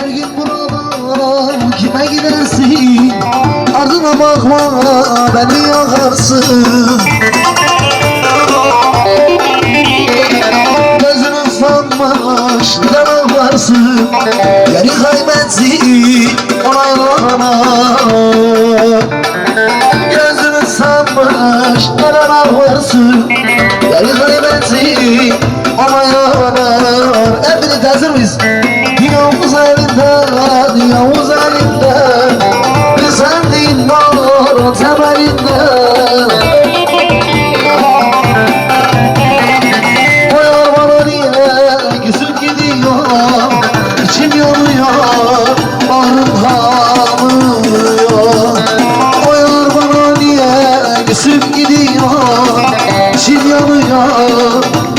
Her gün buradan kime gidersin? Ardına bakma beni yakarsın. Gözünün sanmış ne varsın. Yeri kaybetsin ona yana Gözünün sanmış ne varsın. Yeri kaybetsin ona yanar Hepiniz hazır mıyız?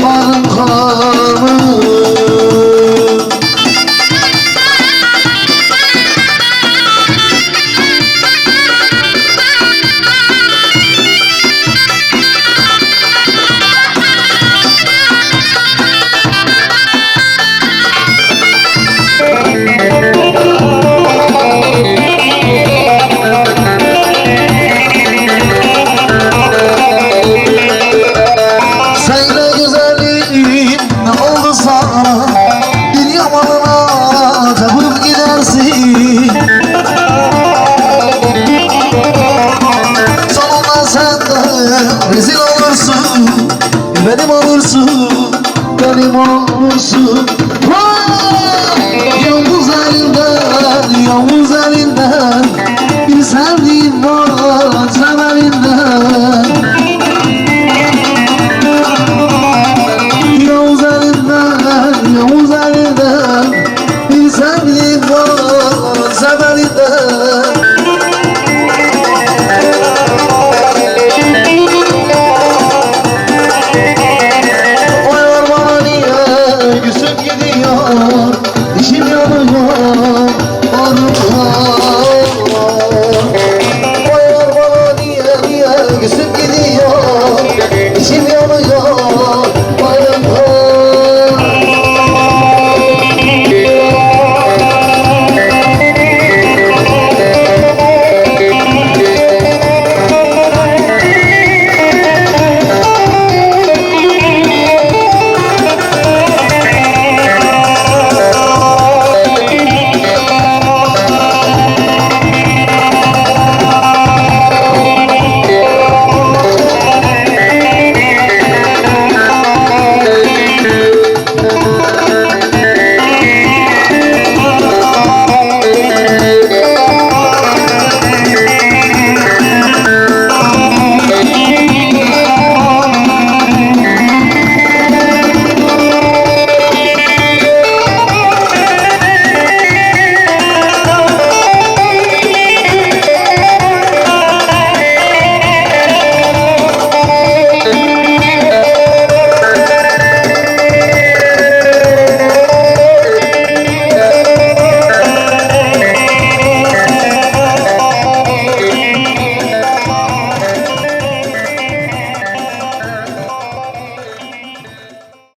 Mann rezil olursun Benim olursun, benim olursun Vay!